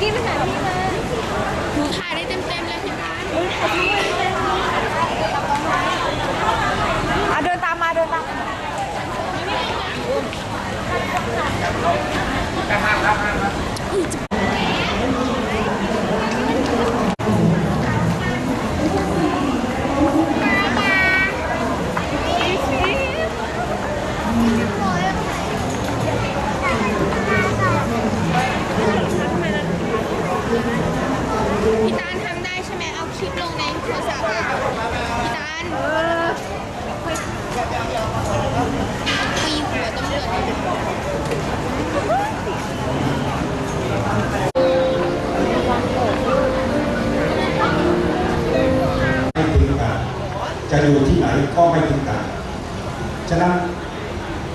กี้ไปหาพี่มาหนูถ่ายได้เต็มๆเลยพี่พันอะเดินตามมาเดินตามมา พี่ตาลทำได้ใช่ไหมเอาคลิปลงในโทรศัพท์อะพี่ตาลตีหัวตำรวจเลยไม่ทิ้งกันจะอยู่ที่ไหนก็ไม่ทิ้งกันฉะนั้น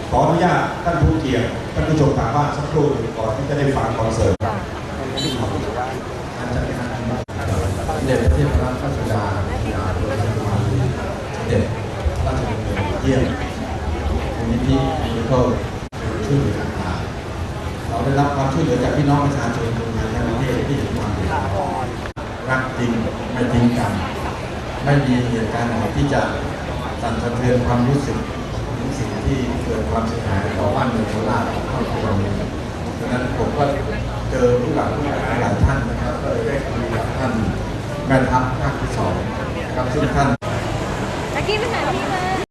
ขออนุญาตท่านผู้เกียรติท่านผู้ชมทางบ้านสักครู่หนึ่งก่อนที่จะได้ฟังคอนเสิร์ตการจัดงาน เด็จพระเทพรัตนราชดาธิดาโดยพระบาทเด็จระราชดำเนินเยี่ยมมูลนิธิมีก็ช่วยเหลือต่างๆเราได้รับความช่วยเหลือจากพี่น้องประชาชนคนไทยทั้งประเทศที่เห็นความเดือดร้อนรักจริงไม่ทิ้งกัน ไม่มีเหตุการณ์ไหนที่จะสั่นสะเทือนความรู้สึกถึงสิ่งที่เกิดความเสียหายต่อบ้านเมืองโคราชของครอบครัวนี้ดังนั้นผมก็เจอผู้หลักผู้ใหญ่หลายท่านนะครับ ก็เลยได้คุยกับ แฟนแม่ทัพภาคที่สองนะครับทุกท่านตะกี้ไปหาพี่มา